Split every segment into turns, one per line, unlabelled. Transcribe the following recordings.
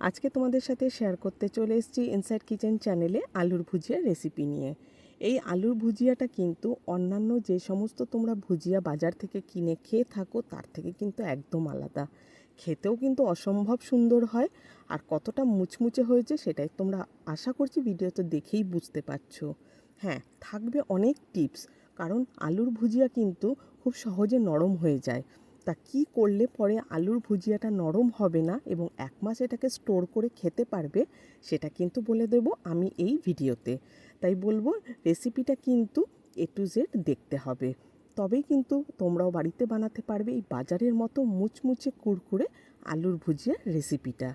আজকে তোমাদের সাথে শেয়ার করতে চলে এসেছি ইনসাইড কিচেন চ্যানেলে আলুর ভুজিয়া রেসিপি নিয়ে। এই আলুর ভুজিয়াটা কিন্তু অন্যান্য যে সমস্ত তোমরা ভুজিয়া বাজার থেকে কিনে খেয়ে থাকো, তার থেকে কিন্তু একদম আলাদা। খেতেও কিন্তু অসম্ভব সুন্দর হয় আর কতটা মুচমুচে হয়েছে সেটাই তোমরা আশা করছি ভিডিওতে দেখেই বুঝতে পারছ। হ্যাঁ থাকবে অনেক টিপস কারণ আলুর ভুজিয়া কিন্তু খুব সহজে নরম হয়ে যায়। তা কি করলে পরে আলুর ভুজিয়াটা নরম হবে না এবং এক মাস এটাকে স্টোর করে খেতে পারবে, সেটা কিন্তু বলে দেব আমি এই ভিডিওতে। তাই বলব রেসিপিটা কিন্তু এ টু জেড দেখতে হবে। তবেই কিন্তু তোমরাও বাড়িতে বানাতে পারবে এই বাজারের মতো মুচমুচে কুরকুরে আলুর ভুজিয়া রেসিপিটা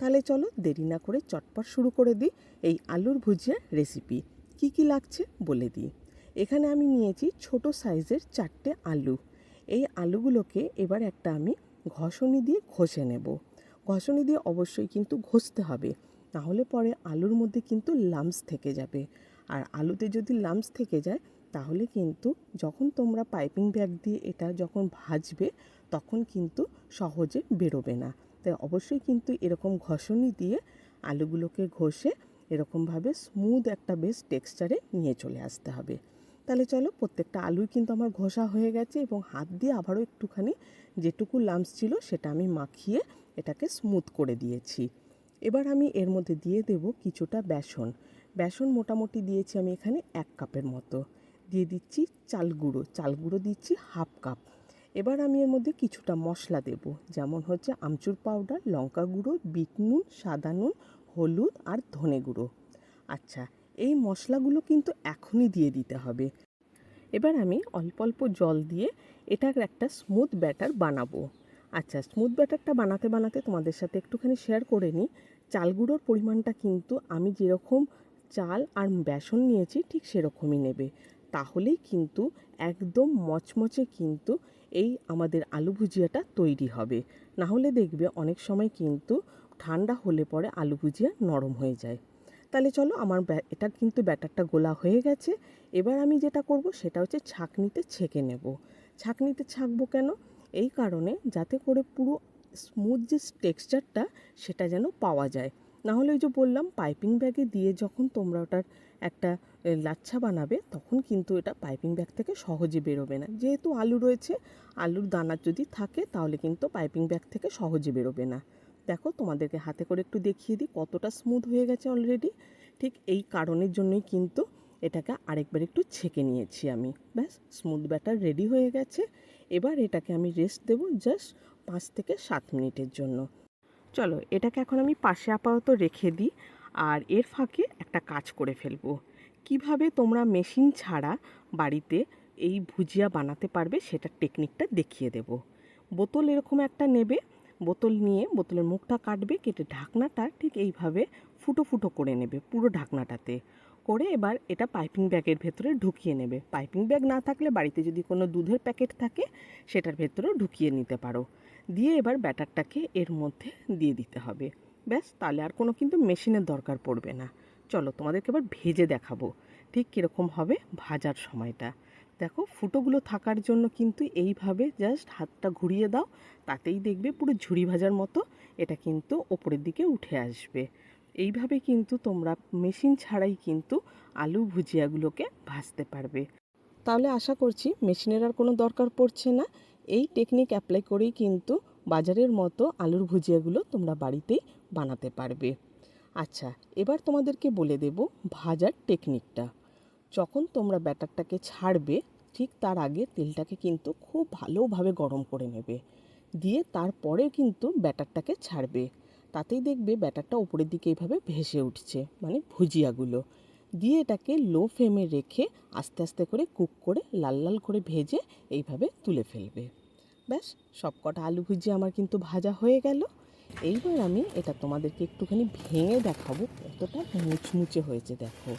তাহলে চলো দেরি না করে চটপট শুরু করে দিই এই আলুর ভুজিয়া রেসিপি কি কি লাগছে বলে দিই। এখানে আমি নিয়েছি ছোট সাইজের চারটে আলু। এই আলুগুলোকে এবার একটা আমি ঘষণি দিয়ে ঘষে নেব। ঘষণি দিয়ে অবশ্যই কিন্তু ঘষতে হবে তাহলে পরে আলুর মধ্যে কিন্তু লামস থেকে যাবে। আর আলুতে যদি লামস থেকে যায়, তাহলে কিন্তু যখন তোমরা পাইপিং ব্যাগ দিয়ে এটা যখন ভাজবে, তখন কিন্তু সহজে বেরোবে না। তাই অবশ্যই কিন্তু এরকম ঘষণি দিয়ে আলুগুলোকে ঘষে এরকমভাবে স্মুথ একটা বেশ টেক্সচারে নিয়ে চলে আসতে হবে। তাহলে চলো প্রত্যেকটা আলুই কিন্তু আমার ঘষা হয়ে গেছে এবং হাত দিয়ে আবারও একটুখানি যেটুকু লামস ছিল সেটা আমি মাখিয়ে এটাকে স্মুথ করে দিয়েছি। এবার আমি এর মধ্যে দিয়ে দেব কিছুটা বেসন। বেসন মোটামুটি দিয়েছি আমি এখানে এক কাপের মতো। দিয়ে দিচ্ছি চাল গুঁড়ো। চাল গুঁড়ো দিচ্ছি হাফ কাপ। এবার আমি এর মধ্যে কিছুটা মশলা দেব। যেমন হচ্ছে আমচুর পাউডার লঙ্কা গুঁড়ো, বিট নুন, সাদা নুন, হলুদ আর ধনে গুঁড়ো। আচ্ছা এই মশলাগুলো কিন্তু এখনই দিয়ে দিতে হবে। এবার আমি অল্প অল্প জল দিয়ে এটার একটা স্মুথ ব্যাটার বানাবো। আচ্ছা স্মুথ ব্যাটারটা বানাতে বানাতে তোমাদের সাথে একটুখানি শেয়ার করে নিই। চাল গুঁড়োর পরিমাণটা কিন্তু আমি যেরকম চাল আর বেসন নিয়েছি ঠিক সেরকমই নেবে। তাহলেই কিন্তু একদম মচমচে কিন্তু এই আমাদের আলু ভুজিয়াটা তৈরি হবে। না হলে দেখবে অনেক সময় কিন্তু ঠান্ডা হলে পরে আলু ভুজিয়া নরম হয়ে যায়। তাহলে চলো আমার এটা কিন্তু ব্যাটারটা গোলা হয়ে গেছে। এবার আমি যেটা করব সেটা হচ্ছে ছাঁকনিতে ছেঁকে নেব। ছাঁকনিতে ছাঁকবো কেন? এই কারণে যাতে করে পুরো স্মুথ যে টেক্সচারটা সেটা যেন পাওয়া যায়। না হলে ওই যে বললাম পাইপিং ব্যাগে দিয়ে যখন তোমরা ওটার একটা লাচ্ছা বানাবে, তখন কিন্তু এটা পাইপিং ব্যাগ থেকে সহজে বেরোবে না। যেহেতু আলু রয়েছে, আলুর দানা যদি থাকে, তাহলে কিন্তু পাইপিং ব্যাগ থেকে সহজে বেরোবে না। দেখো, তোমাদেরকে হাতে করে একটু দেখিয়ে দিই কতটা স্মুথ হয়ে গেছে অলরেডি ঠিক এই কারণের জন্যই কিন্তু এটাকে আরেকবার একটু ছেঁকে নিয়েছি আমি। ব্যাস স্মুথ ব্যাটার রেডি হয়ে গেছে। এবার এটাকে আমি রেস্ট দেবো জাস্ট পাঁচ থেকে সাত মিনিটের জন্য। চলো, এটাকে এখন আমি পাশে আপাতত রেখে দিই আর এর ফাঁকে একটা কাজ করে ফেলব। কীভাবে তোমরা মেশিন ছাড়া বাড়িতে এই ভুজিয়া বানাতে পারবে সেটার টেকনিকটা দেখিয়ে দেব। বোতল এরকম একটা নেবে বোতল নিয়ে বোতলের মুখটা কাটবে, কেটে ঢাকনাটা ঠিক এইভাবে ফুটো ফুটো করে নেবে, পুরো ঢাকনাটাতে। করে এবার এটা পাইপিং ব্যাগের ভেতরে ঢুকিয়ে নেবে। পাইপিং ব্যাগ না থাকলে বাড়িতে যদি কোনো দুধের প্যাকেট থাকে, সেটার ভেতরেও ঢুকিয়ে নিতে পারো। দিয়ে এবার ব্যাটারটাকে এর মধ্যে দিয়ে দিতে হবে। ব্যাস, তাহলে আর কোনো কিন্তু মেশিনের দরকার পড়বে না। চলো তোমাদেরকে এবার ভেজে দেখাবো, ঠিক কীরকম হবে ভাজার সময়টা। দেখো, ফুটোগুলো থাকার জন্য কিন্তু এইভাবে জাস্ট হাতটা ঘুরিয়ে দাও, তাতেই দেখবে পুরো ঝুড়ি ভাজার মতো এটা কিন্তু ওপরের দিকে উঠে আসবে। এইভাবে কিন্তু তোমরা মেশিন ছাড়াই কিন্তু আলু ভুজিয়াগুলোকে ভাজতে পারবে। তাহলে আশা করছি মেশিনের আর কোনো দরকার পড়ছে না। এই টেকনিক অ্যাপ্লাই করেই কিন্তু বাজারের মতো আলুর ভুজিয়াগুলো তোমরা বাড়িতেই বানাতে পারবে। আচ্ছা এবার তোমাদেরকে বলে দেব ভাজার টেকনিকটা যখন তোমরা ব্যাটারটাকে ছাড়বে, ঠিক তার আগে তেলটাকে কিন্তু খুব ভালোভাবে গরম করে নেবে। দিয়ে তারপরে কিন্তু ব্যাটারটাকে ছাড়বে। তাতেই দেখবে ব্যাটারটা উপরের দিকে এইভাবে ভেসে উঠছে মানে ভুজিয়াগুলো। দিয়ে এটাকে লো ফ্লেমে রেখে আস্তে আস্তে করে কুক করে লাল লাল করে ভেজে এইভাবে তুলে ফেলবে। ব্যাস সব কটা আলু ভুজিয়া আমার কিন্তু ভাজা হয়ে গেল। এইবার আমি এটা তোমাদেরকে একটুখানি ভেঙে দেখাবো কতটা মুচমুচে হয়েছে, দেখো।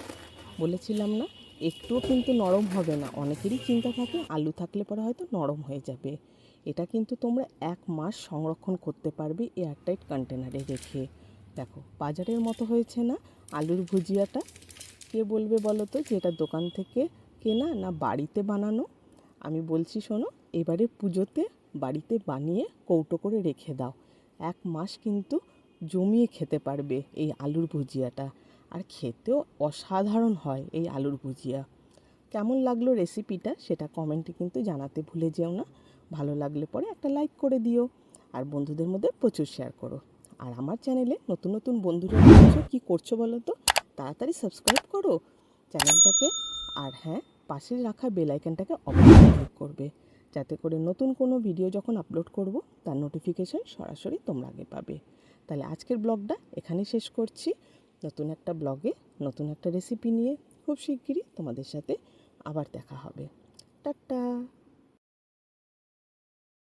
বলেছিলাম না? একটুও কিন্তু নরম হবে না। অনেকেরই চিন্তা থাকে, আলু থাকলে পরে হয়তো নরম হয়ে যাবে। এটা কিন্তু তোমরা এক মাস সংরক্ষণ করতে পারবে এয়ারটাইট কন্টেনারে রেখে। দেখো, বাজারের মতো হয়েছে না। আলুর ভুজিয়াটা কে বলবে বলো তো? যে এটা দোকান থেকে কেনা না বাড়িতে বানানো? আমি বলছি শোনো, এবারে পুজোতে বাড়িতে বানিয়ে কৌটো করে রেখে দাও। এক মাস কিন্তু জমিয়ে খেতে পারবে এই আলুর ভুজিয়াটা। আর খেতেও অসাধারণ হয় এই আলুর ভুজিয়া। কেমন লাগল রেসিপিটা সেটা কমেন্টে কিন্তু জানাতে ভুলে যেও না। ভালো লাগলে পরে একটা লাইক করে দিও আর বন্ধুদের মধ্যে প্রচুর শেয়ার করো। আর আমার চ্যানেলে নতুন নতুন বন্ধুরা কী করছ বলো তো? তাড়াতাড়ি সাবস্ক্রাইব করো চ্যানেলটাকে আর হ্যাঁ পাশে রাখা বেলাইকানটাকে অবশ্যই ক্লিক করবে। যাতে করে নতুন কোনো ভিডিও যখন আপলোড করব, তার নোটিফিকেশন সরাসরি তোমরা আগে পাবে। তাহলে আজকের ব্লগটা এখানেই শেষ করছি। নতুন একটা ব্লগে নতুন একটা রেসিপি নিয়ে খুব শিগগিরই তোমাদের সাথে আবার দেখা হবে। টাটা!